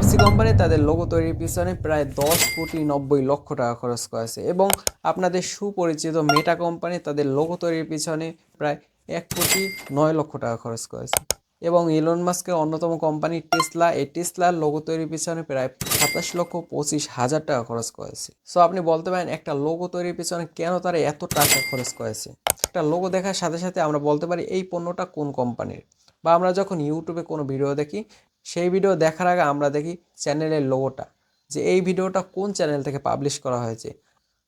Pepsi company তাদের logo তৈরির পিছনে প্রায় দশ কোটি নব্বই লক্ষ টাকা খরচ করেছে এবং আপনাদের সুপরিচিত মেটা কোম্পানি তাদের লোগো তৈরির পিছনে প্রায় এক কোটি নয় লক্ষ টাকা খরচ করেছে। এবং ইলন মাস্কের অন্যতম কোম্পানি টেসলা এই টেসলার লোগো তৈরির পিছনে প্রায় সাতাশ লক্ষ পঁচিশ হাজার টাকা খরচ করেছে। সো আপনি বলতে পারেন একটা লোগো তৈরির পিছনে কেন তারা এত টাকা খরচ করেছে? একটা লোগো দেখার সাথে সাথে আমরা বলতে পারি এই পণ্যটা কোন কোম্পানির বা আমরা যখন ইউটিউবে কোনো ভিডিও দেখি সেই ভিডিও দেখার আগে আমরা দেখি চ্যানেলের লোগোটা যে এই ভিডিওটা কোন চ্যানেল থেকে পাবলিশ করা হয়েছে।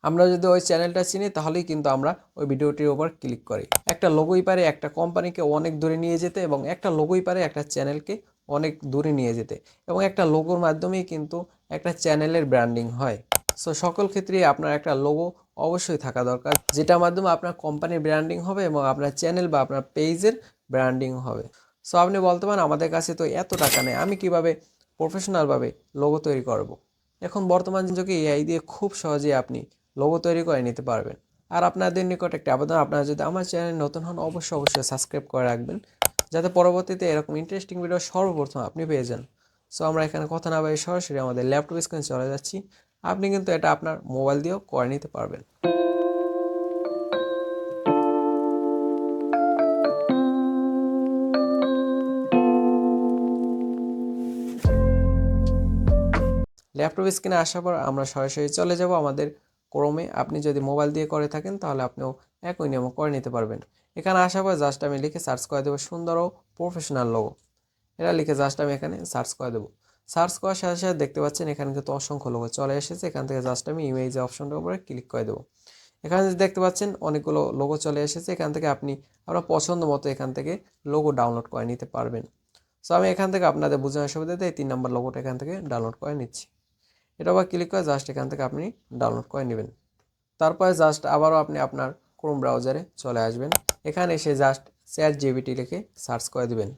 আমরা যদি ওই চ্যানেলটা চিনি, তাহলেই কিন্তু আমরা ওই ভিডিওটির উপর ক্লিক করি। একটা লোগোই পারে একটা কোম্পানিকে অনেক দূরে নিয়ে যেতে এবং একটা লোগোই পারে একটা চ্যানেলকে অনেক দূরে নিয়ে যেতে এবং একটা লোগোর মাধ্যমেই কিন্তু একটা চ্যানেলের ব্র্যান্ডিং হয়। সো সকল ক্ষেত্রেই আপনার একটা লোগো অবশ্যই থাকা দরকার, যেটার মাধ্যমে আপনার কোম্পানির ব্র্যান্ডিং হবে এবং আপনার চ্যানেল বা আপনার পেজের ব্র্যান্ডিং হবে। সো আপনি বলতে পারেন, আমাদের কাছে তো এত টাকা নেই, আমি কীভাবে প্রফেশনালভাবে লোগো তৈরি করব। এখন বর্তমান যুগে এআই দিয়ে খুব সহজেই আপনি লোগো তৈরি করে নিতে পারবেন। আর আপনাদের নিকট একটা আবেদন, আপনারা যদি আমার চ্যানেল নতুন হন, অবশ্যই অবশ্যই সাবস্ক্রাইব করে রাখবেন, যাতে পরবর্তীতে এরকম ইন্টারেস্টিং ভিডিও সর্বপ্রথম আপনি পেয়ে যান। সো আমরা এখানে কথা না বলে সরাসরি আমাদের ল্যাপটপ স্ক্রিনে চলে যাচ্ছি। আপনি কিন্তু এটা আপনার মোবাইল দিয়েও করে নিতে পারবেন। ল্যাপটপ স্ক্রিনে আসার পর আমরা সরাসরি চলে যাব আমাদের ক্রোমে আপনি যদি মোবাইল দিয়ে করে থাকেন, তাহলে আপনিও একই নিয়ম করে নিতে পারবেন। এখানে আসার পর জাস্ট আমি লিখে সার্চ করে দেবো সুন্দর ও প্রফেশনাল লোগো এটা লিখে জাস্ট আমি এখানে সার্চ করে দেবো। সার্চ করার সাথে সাথে দেখতে পাচ্ছেন এখানে কিন্তু অসংখ্য লোগো চলে এসেছে। এখান থেকে জাস্ট আমি ইমেজ অপশনটার উপরে ক্লিক করে দেবো। এখানে দেখতে পাচ্ছেন অনেকগুলো লোগো চলে এসেছে। এখান থেকে আপনি আপনার পছন্দ মতো এখান থেকে লোগো ডাউনলোড করে নিতে পারবেন। সো আমি এখান থেকে আপনাদের বোঝানোর সুবিধাতে এই তিন নম্বর লোগোটা এখান থেকে ডাউনলোড করে নিচ্ছি। এটা আবার ক্লিক করে জাস্ট এখান থেকে আপনি ডাউনলোড করে নেবেন। তারপরে জাস্ট আবারও আপনি আপনার ক্রোম ব্রাউজারে চলে আসবেন। এখানে এসে জাস্ট চ্যাট জিবিটি লিখে সার্চ করে দেবেন।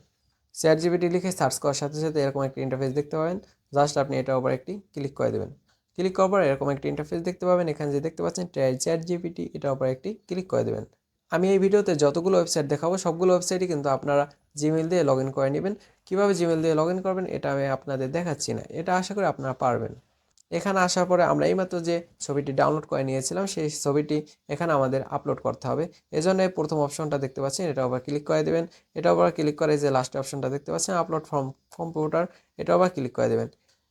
চ্যাট জিবিটি লিখে সার্চ করার সাথে সাথে এরকম একটি ইন্টারফেস দেখতে পাবেন। জাস্ট আপনি এটার উপর একটি ক্লিক করে দেবেন। ক্লিক করার পর এরকম একটি ইন্টারফেস দেখতে পাবেন। এখানে যে দেখতে পাচ্ছেন চ্যাট জিপিটি এটার উপর একটি ক্লিক করে দেবেন। আমি এই ভিডিওতে যতগুলো ওয়েবসাইট দেখাবো, সবগুলো ওয়েবসাইটই কিন্তু আপনারা জিমেল দিয়ে লগ ইন করে নেবেন। কীভাবে জিমেল দিয়ে লগ ইন করবেন, এটা আমি আপনাদের দেখাচ্ছি না। এটা আশা করি আপনারা পারবেন। এখানে আসার পরে আমরা এইমাত্র যে ছবিটি ডাউনলোড করে নিয়েছিলাম, সেই ছবিটি এখানে আমাদের আপলোড করতে হবে। এজন্য প্রথম অপশনটা দেখতে পাচ্ছেন, এটা আবার ক্লিক করে দেবেন। এটা আবার ক্লিক করে যে লাস্ট অপশনটা দেখতে পাচ্ছেন আপলোড ফ্রম কম্পিউটার এটা আবার ক্লিক করে দেবেন।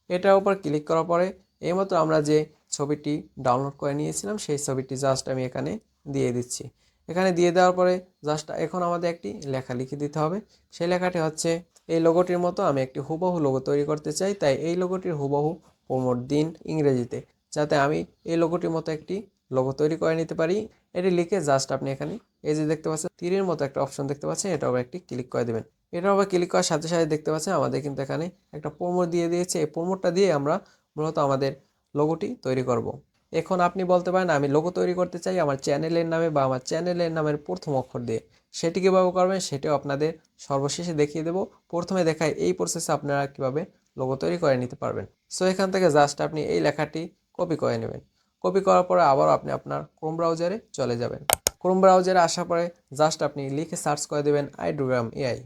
এটার উপর ক্লিক করার পরে এইমাত্র আমরা যে ছবিটি ডাউনলোড করে নিয়েছিলাম, সেই ছবিটি জাস্ট আমি এখানে দিয়ে দিচ্ছি। এখানে দিয়ে দেওয়ার পরে জাস্ট এখন আমাদের একটি লেখা লিখে দিতে হবে। সেই লেখাটি হচ্ছে, এই লোগোটির মতো আমি একটি হুবহু লোগো তৈরি করতে চাই, তাই এই লোগোটির হুবহু প্রমোট দিন ইংরেজিতে, যাতে আমি এই লোগোটির মতো একটি লোগো তৈরি করে নিতে পারি। এটি লিখে জাস্ট আপনি এখানে এই যে দেখতে পাচ্ছেন, তীরের মতো একটা অপশন দেখতে পাচ্ছেন এটা একটি ক্লিক করে দেবেন। এটা আবার ক্লিক করার সাথে সাথে দেখতে পাচ্ছেন, আমাদের কিন্তু এখানে একটা প্রমোট দিয়ে দিয়েছে। এই প্রমোটটা দিয়ে আমরা মূলত আমাদের লোগোটি তৈরি করব। এখন আপনি বলতে পারেন, আমি লোগো তৈরি করতে চাই আমার চ্যানেলের নামে বা আমার চ্যানেলের নামের প্রথম অক্ষর দিয়ে। সেটি কীভাবে করবেন সেটিও আপনাদের সর্বশেষে দেখিয়ে দেবো। প্রথমে দেখায় এই প্রসেসে আপনারা কীভাবে লোগো তৈরি করে নিতে পারবেন। সো এখান থেকে জাস্ট আপনি এই লেখাটি কপি করে নেবেন। কপি করার পরে আবারও আপনি আপনার ক্রোম ব্রাউজারে চলে যাবেন। ক্রোম ব্রাউজারে আসার পরে জাস্ট আপনি লিখে সার্চ করে দেবেন আইড্রোগ্রাম এআই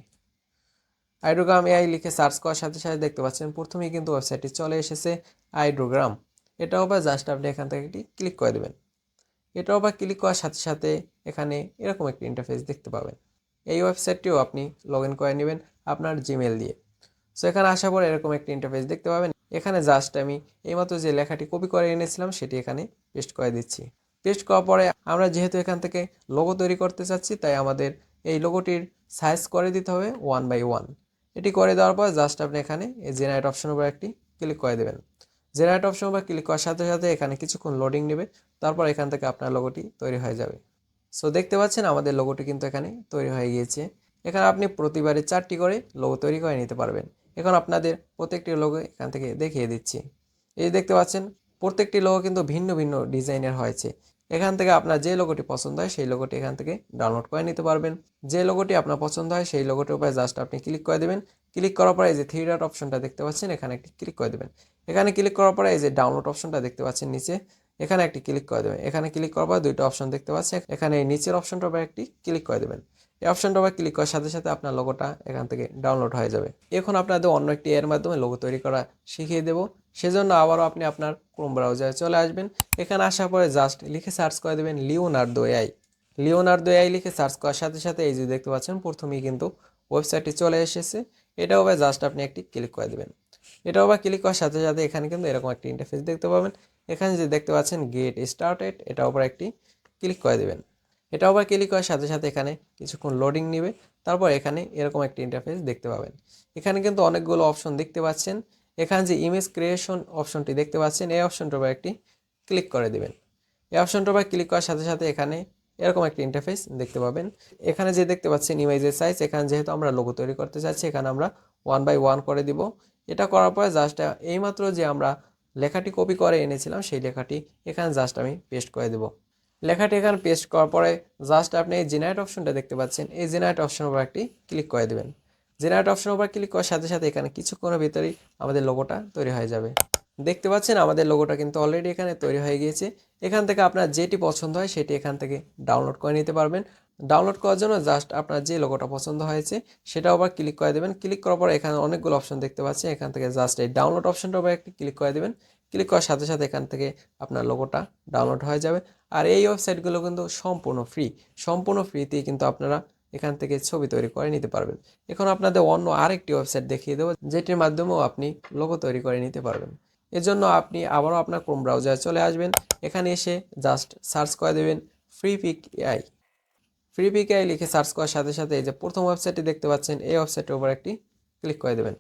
আইড্রোগ্রাম এআই লিখে সার্চ করার সাথে সাথে দেখতে পাচ্ছেন প্রথমেই কিন্তু ওয়েবসাইটটি চলে এসেছে আইড্রোগ্রাম এটাও বা জাস্ট আপনি এখান থেকে একটি ক্লিক করে দেবেন। এটাও বা ক্লিক করার সাথে সাথে এখানে এরকম একটি ইন্টারফেস দেখতে পাবেন। এই ওয়েবসাইটটিও আপনি লগ ইন করে নেবেন আপনার জিমেল দিয়ে। সো এখানে আসার পর এরকম একটি ইন্টারফেস দেখতে পাবেন। এখানে জাস্ট আমি এইমাত্র যে লেখাটি কপি করে এনেছিলাম, সেটি এখানে পেস্ট করে দিচ্ছি। পেস্ট করার পরে আমরা যেহেতু এখান থেকে লোগো তৈরি করতে চাচ্ছি, তাই আমাদের এই লোগোটির সাইজ করে দিতে হবে ওয়ান বাই ওয়ান এটি করে দেওয়ার পর জাস্ট আপনি এখানে এই জেনারেট অপশন উপর একটি ক্লিক করে দেবেন। জেনারেট অপশন উপর ক্লিক করার সাথে সাথে এখানে কিছুক্ষণ লোডিং নেবে, তারপর এখান থেকে আপনার লোগোটি তৈরি হয়ে যাবে। সো দেখতে পাচ্ছেন আমাদের লোগোটি কিন্তু এখানে তৈরি হয়ে গিয়েছে। এখানে আপনি প্রতিবারে চারটি করে লোগো তৈরি করে নিতে পারবেন। এখন আপনাদের প্রত্যেকটি লোগো এখান থেকে দেখিয়ে দিচ্ছি। এই দেখতে পাচ্ছেন, প্রত্যেকটি লোগো কিন্তু ভিন্ন ভিন্ন ডিজাইনের হয়েছে। এখান থেকে আপনার যে লোগোটি পছন্দ হয়, সেই লোগোটি এখান থেকে ডাউনলোড করে নিতে পারবেন। যে লোগোটি আপনার পছন্দ হয়, সেই লোগোটির উপরে জাস্ট আপনি ক্লিক করে দেবেন। ক্লিক করার পরে এই যে থ্রি ডট অপশনটা দেখতে পাচ্ছেন, এখানে একটি ক্লিক করে দেবেন। এখানে ক্লিক করার পরে এই যে ডাউনলোড অপশনটা দেখতে পাচ্ছেন নিচে। এখানে একটি ক্লিক করে দেবেন। এখানে ক্লিক করার পর দুইটা অপশন দেখতে পাচ্ছেন। এখানে এই নিচের অপশনটার উপর একটি ক্লিক করে দেবেন। এই অপশনটা আবার ক্লিক করার সাথে সাথে আপনার লোগোটা এখান থেকে ডাউনলোড হয়ে যাবে। এখন আপনাদের অন্য একটি এর মাধ্যমে লোগো তৈরি করা শিখিয়ে দেবো। সেজন্য আবারও আপনি আপনার ক্রোম ব্রাউজারে চলে আসবেন। এখানে আসার পরে জাস্ট লিখে সার্চ করে দেবেন লিওনার্দো এআই লিওনার্দো এআই লিখে সার্চ করার সাথে সাথে এই যে দেখতে পাচ্ছেন, প্রথমেই কিন্তু ওয়েবসাইটটি চলে এসেছে। এটাও আবার জাস্ট আপনি একটি ক্লিক করে দেবেন। এটাও আবার ক্লিক করার সাথে সাথে এখানে কিন্তু এরকম একটি ইন্টারফেস দেখতে পাবেন। এখানে যে দেখতে পাচ্ছেন গেট স্টার্টেড এটার উপর একটি ক্লিক করে দেবেন। এটা আবার ক্লিক করার সাথে সাথে এখানে কিছুক্ষণ লোডিং নেবে, তারপর এখানে এরকম একটি ইন্টারফেস দেখতে পাবেন। এখানে কিন্তু অনেকগুলো অপশন দেখতে পাচ্ছেন। এখানে যে ইমেজ ক্রিয়েশন অপশনটি দেখতে পাচ্ছেন, এই অপশনটার উপর একটি ক্লিক করে দেবেন। এই অপশনটার উপর ক্লিক করার সাথে সাথে এখানে এরকম একটি ইন্টারফেস দেখতে পাবেন। এখানে যে দেখতে পাচ্ছেন ইমেজের সাইজ এখানে যেহেতু আমরা লোগো তৈরি করতে চাচ্ছি, এখানে আমরা ওয়ান বাই ওয়ান করে দিব। এটা করার পরে জাস্ট এইমাত্র যে আমরা লেখাটি কপি করে এনেছিলাম, সেই লেখাটি এখানে জাস্ট আমি পেস্ট করে দেবো। লেখাটি এখানে পেস্ট করার পরে জাস্ট আপনি এই জেনারেট অপশনটা দেখতে পাচ্ছেন। এই জেনারেট অপশনের উপর একটি ক্লিক করে দেবেন। জেনারেট অপশনের উপর ক্লিক করার সাথে সাথে এখানে কিছুক্ষণের ভিতরেই আমাদের লোগোটা তৈরি হয়ে যাবে। দেখতে পাচ্ছেন আমাদের লোগোটা কিন্তু অলরেডি এখানে তৈরি হয়ে গিয়েছে। এখান থেকে আপনার যেটি পছন্দ হয় সেটি এখান থেকে ডাউনলোড করে নিতে পারবেন। ডাউনলোড করার জন্য জাস্ট আপনার যে লোগোটা পছন্দ হয়েছে সেটাও আবার ক্লিক করে দেবেন। ক্লিক করার পর এখানে অনেকগুলো অপশন দেখতে পাচ্ছেন। এখান থেকে জাস্ট এই ডাউনলোড অপশনটা আবার একটি ক্লিক করে দেবেন। ক্লিক করার সাথে সাথে এখান থেকে আপনার লোগোটা ডাউনলোড হয়ে যাবে। আর এই ওয়েবসাইটগুলো কিন্তু সম্পূর্ণ ফ্রি সম্পূর্ণ ফ্রিতেই কিন্তু আপনারা এখান থেকে ছবি তৈরি করে নিতে পারবেন। এখন আপনাদের অন্য আরেকটি ওয়েবসাইট দেখিয়ে দেবো, যেটির মাধ্যমেও আপনি লোগো তৈরি করে নিতে পারবেন। এজন্য আপনি আবারও আপনার ক্রোম ব্রাউজারে চলে আসবেন। এখানে এসে জাস্ট সার্চ করে দেবেন Freepik AI Freepik AI লিখে সার্চ করার সাথে সাথে এই যে প্রথম ওয়েবসাইটটি দেখতে পাচ্ছেন, এই ওয়েবসাইটের উপর একটি ক্লিক করে দেবেন।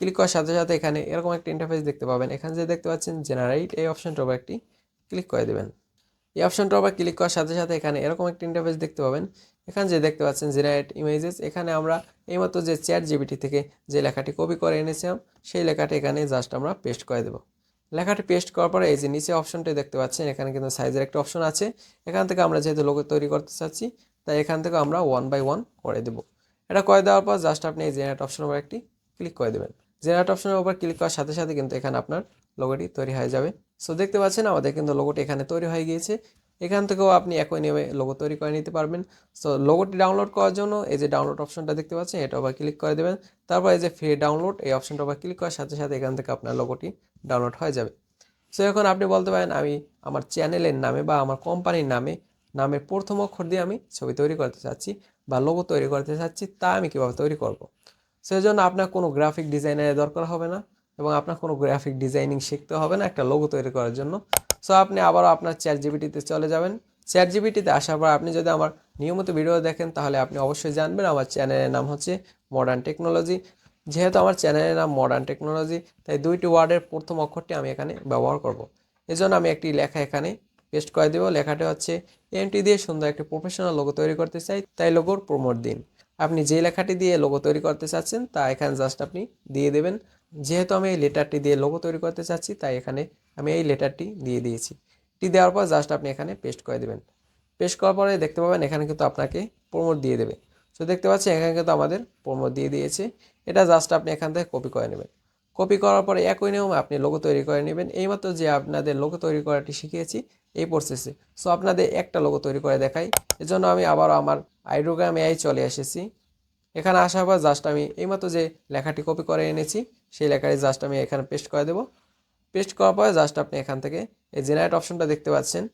ক্লিক করার সাথে সাথে এখানে এরকম একটা ইন্টারফেস দেখতে পাবেন। এখানে যে দেখতে পাচ্ছেন জেনারেট এই অপশনটার উপর একটি ক্লিক করে দেবেন। এই অপশনটার উপর ক্লিক করার সাথে সাথে এখানে এরকম একটা ইন্টারফেস দেখতে পাবেন। এখানে যে দেখতে পাচ্ছেন জেনারেট ইমেজেস এখানে আমরা এইমাত্র যে চ্যাট জিবিটি থেকে যে লেখাটি কপি করে এনেছিলাম, সেই লেখাটি এখানে জাস্ট আমরা পেস্ট করে দেবো। লেখাটি পেস্ট করার পরে এই যে নিচে অপশনটি দেখতে পাচ্ছেন, এখানে কিন্তু সাইজের একটা অপশন আছে। এখান থেকে আমরা যেহেতু লোগো তৈরি করতে চাচ্ছি তাই এখান থেকে আমরা ওয়ান বাই ওয়ান করে দেবো। এটা করে দেওয়ার পর জাস্ট আপনি এই জেনারেট অপশনের উপর একটি ক্লিক করে দেবেন। জেনারেট অপশনের উপর ক্লিক করার সাথে সাথে কিন্তু এখানে আপনার লোগোটি তৈরি হয়ে যাবে। সো দেখতে পাচ্ছেন আমাদের কিন্তু লোগোটি এখানে তৈরি হয়ে গিয়েছে। এখান থেকেও আপনি একই নিয়মে লোগো তৈরি করে নিতে পারবেন। সো লোগোটি ডাউনলোড করার জন্য এই যে ডাউনলোড অপশনটা দেখতে পাচ্ছেন এটা আবার ক্লিক করে দেবেন। তারপর এই যে ফ্রি ডাউনলোড এই অপশনটা আবার ক্লিক করার সাথে সাথে এখান থেকে আপনার লোগোটি ডাউনলোড হয়ে যাবে। সো এখন আপনি বলতে পারেন, আমি আমার চ্যানেলের নামে বা আমার কোম্পানির নামে নামের প্রথম অক্ষর দিয়ে আমি ছবি তৈরি করতে চাচ্ছি বা লোগো তৈরি করতে চাচ্ছি, তা আমি কীভাবে তৈরি করব? সেই জন্য আপনার কোনো গ্রাফিক ডিজাইনারের দরকার হবে না এবং আপনার কোনো গ্রাফিক ডিজাইনিং শিখতে হবে না একটা লোগো তৈরি করার জন্য। সো আপনি আবারও আপনার চ্যাট জিবিটিতে চলে যাবেন। চ্যাট জিবিটিতে আসার পর আপনি যদি আমার নিয়মিত ভিডিও দেখেন, তাহলে আপনি অবশ্যই জানবেন আমার চ্যানেলের নাম হচ্ছে মডার্ন টেকনোলজি যেহেতু আমার চ্যানেলের নাম মডার্ন টেকনোলজি তাই দুইটি ওয়ার্ডের প্রথম অক্ষরটি আমি এখানে ব্যবহার করব। এজন্য আমি একটি লেখা এখানে পেস্ট করে দেবো। লেখাটা হচ্ছে, এমটি দিয়ে সুন্দর একটি প্রফেশনাল লোগো তৈরি করতে চাই, তাই লোগোর প্রমোট দিন। আপনি যে লেখাটি দিয়ে লোগো তৈরি করতে চাচ্ছেন, তা এখানে জাস্ট আপনি দিয়ে দেবেন। যেহেতু আমি এই লেটারটি দিয়ে লোগো তৈরি করতে চাচ্ছি, তাই এখানে আমি এই লেটারটি দিয়ে দিয়েছি। টি দেওয়ার পর জাস্ট আপনি এখানে পেস্ট করে দেবেন। পেস্ট করার পরে দেখতে পাবেন এখানে কিন্তু আপনাকে প্রমোট দিয়ে দেবে। তো দেখতে পাচ্ছেন, এখানে কিন্তু আমাদের প্রমোট দিয়ে দিয়েছে। এটা জাস্ট আপনি এখান থেকে কপি করে নেবেন। কপি করার পরে একই নিয়মে আপনি লোগো তৈরি করে নেবেন। এইমাত্র যে আপনাদের লোগো তৈরি করাটি শিখিয়েছি, এই প্রসেসে সো আপনাদের একটা লোগো তৈরি করে দেখাই। এজন্য আমি আবার আমার আইড্রোগ্রাম এআই চলে এসেছি। এখানে আসার পর জাস্ট আমি এইমাত্র যে লেখাটি কপি করে এনেছি, সেই লেখাটি জাস্ট আমি এখানে পেস্ট করে দেবো। পেস্ট করার পরে জাস্ট আপনি এখান থেকে এই জেনারেট অপশনটা দেখতে পাচ্ছেন।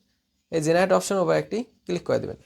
এই জেনারেট অপশন উপর একটি ক্লিক করে দেবেন।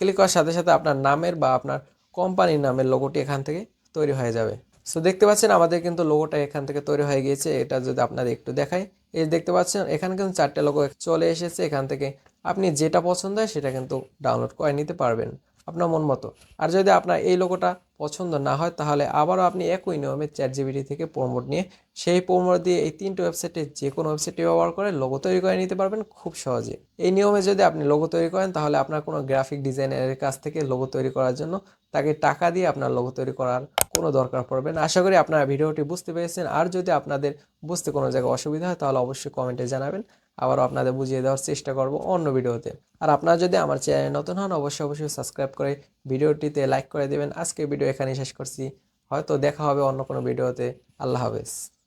ক্লিক করার সাথে সাথে আপনার নামের বা আপনার কোম্পানির নামের লোগোটি এখান থেকে তৈরি হয়ে যাবে। সো দেখতে পাচ্ছেন আমাদের কিন্তু লোগোটা এখান থেকে তৈরি হয়ে গিয়েছে। এটা যদি আপনারা একটু দেখাই, এই দেখতে পাচ্ছেন, এখানে কিন্তু চারটে লোগো চলে এসেছে। এখান থেকে আপনি যেটা পছন্দ হয় সেটা কিন্তু ডাউনলোড করে নিতে পারবেন। আপনার মন মতো। আর যদি আপনার এই লোগোটা পছন্দ না হয়, তাহলে আবারও আপনি একই নিয়মে চ্যাট জিবিটি থেকে প্রোমোট নিয়ে সেই প্রোমোট দিয়ে এই তিনটে ওয়েবসাইটে যে কোনো ওয়েবসাইটে ব্যবহার করে লোগো তৈরি করে নিতে পারবেন খুব সহজে। এই নিয়মে যদি আপনি লোগো তৈরি করেন, তাহলে আপনার কোনো গ্রাফিক ডিজাইনারের কাছ থেকে লোগো তৈরি করার জন্য তাকে টাকা দিয়ে আপনার লোগো তৈরি করার কোনো দরকার পড়বে না। আশা করি আপনারা ভিডিওটি বুঝতে পেরেছেন। আর যদি আপনাদের বুঝতে কোনো জায়গায় অসুবিধা হয়, তাহলে অবশ্যই কমেন্টে জানাবেন। আবারও আপনাদের বুঝিয়ে দেওয়ার চেষ্টা করব অন্য ভিডিওতে। আর আপনারা যদি আমার চ্যানেলে নতুন হন, অবশ্যই অবশ্যই সাবস্ক্রাইব করে ভিডিওটিতে লাইক করে দেবেন। আজকে ভিডিও এখানেই শেষ করছি। হয়তো দেখা হবে অন্য কোনো ভিডিওতে। আল্লাহ হাফেজ।